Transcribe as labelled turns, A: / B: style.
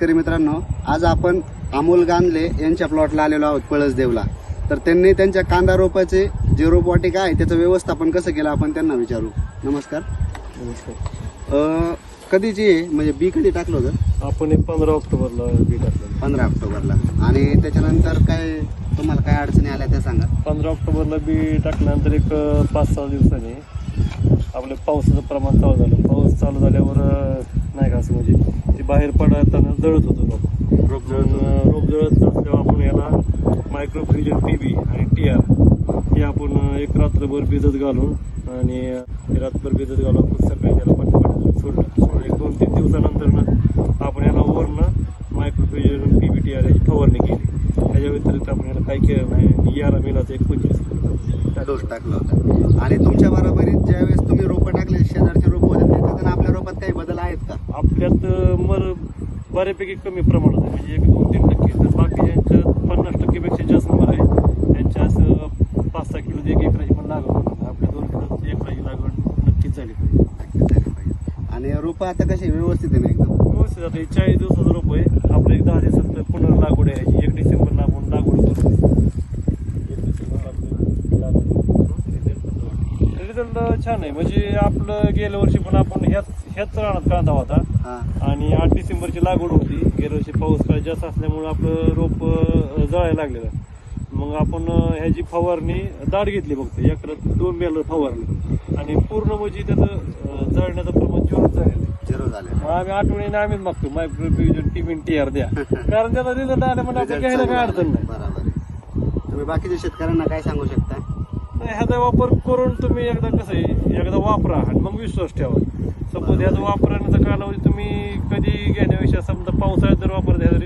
A: शेतकरी मित्रांनो आज आपण अमोल गांधले यांच्या प्लॉटला आलेलो आहोत पळसदेवला. तर त्यांनी त्यांच्या कांदा रोपाचे जे रोपवाटिका आहे त्याचं व्यवस्थापन कसं केलं आपण त्यांना विचारू. नमस्कार.
B: नमस्कार.
A: कधीची आहे म्हणजे बी कधी टाकलं होतं?
B: आपण एक पंधरा ऑक्टोबरला बी टाकलं.
A: पंधरा ऑक्टोबरला. आणि त्याच्यानंतर काय तुम्हाला काय अडचणी आल्या त्या सांगा.
B: पंधरा ऑक्टोबरला बी टाकल्यानंतर एक पाच सहा दिवसांनी आपलं पावसाचं प्रमाण चालू झालं. पाऊस चालू झाल्यावर अं, नाही का असं म्हणजे ते बाहेर पडताना जळत होतं रोप रोप जळत रोप जळत असल्यावर आपण याला मायक्रो फ्युजन टी बी आणि टी आर हे आपण एक रात्रभर भिजत घालून आणि रात्रभर भिजत घालून आपण सकाळी त्याला पाणी सोडलं. सोडलं. एक दोन तीन दिवसानंतर आपण याला वरनं micro fusion T B T R याची फवारणी केली. त्याच्या व्यतिरिक्त आपण याला काही केलं नाही. आणि याला मिळाचं एक पंचवीस किलो.
A: डोस टाकला होता. आणि तुमच्या बरोबरीत ज्यावेळेस तुम्ही रोपं टाकले शेजारचे रोप होते त्याच्यात आणि आपल्या रोपात काही बदल आहेत का?
B: आपल्यात मर बऱ्यापैकी कमी प्रमाणात आहे. म्हणजे एक दोन तीन टक्के. तर बाकीच्यांच्या पन्नास टक्केपेक्षा जास्त मर आहे. त्यांच्या असं पाच सहा किलो एक एकराची पण लागवड. आपल्या दोन किलो एकराची लागवड नक्कीच झाली पाहिजे.
A: नक्कीच झाली पाहिजे. आणि रोपं आता कशी व्यवस्थित आहे ना एकदम?
B: व्यवस्थित. आता हे चाळीस दिवसाचं रोप आहे. आपलं एक दहा दिवसात पुन्हा लागवड आहे. एक डिसेंबरला आपण लागवड करू एक डिसेंबरला आपली लागवड करू. रिझल्ट छान आहे. म्हणजे आपलं गेल्या वर्षी पण आपण ह्याच ह्याच रानात कांदा होता.
A: हा.
B: आणि आठ डिसेंबरची लागवड होती. गेल्या वर्षी पाऊस काय जास्त असल्यामुळे आपलं रोप अं, जळायला लागलेलं. मग आपण अं, ह्याची फवारणी दाट घेतली फक्त. एकरात दोन बेल फवारली. आणि पूर्ण म्हणजे त्याचं अं, जळण्याचं प्रमाण जोरात झालेलं आहे.
A: झिरो झाले
B: मग आम्ही आठवणीने आम्हीच मागतो मायक्रोफ्युजन टीम टी आर द्या. कारण त्याचा रिझल्ट आला म्हणजे आपण घ्यायला काय अडचण नाही.
A: बरोबर आहे. तुम्ही बाकीच्या शेतकऱ्यांना काय सांगू शकता?
B: नाही, ह्याचा वापर करून तुम्ही एकदा कसं आहे एकदा वापरा आणि मग विश्वास ठेवा. सपोज ह्याचा वापरण्याचा कालावधी तुम्ही कधी घेण्यापेक्षा समजा पावसाळ्यात जर वापरत ह्याचा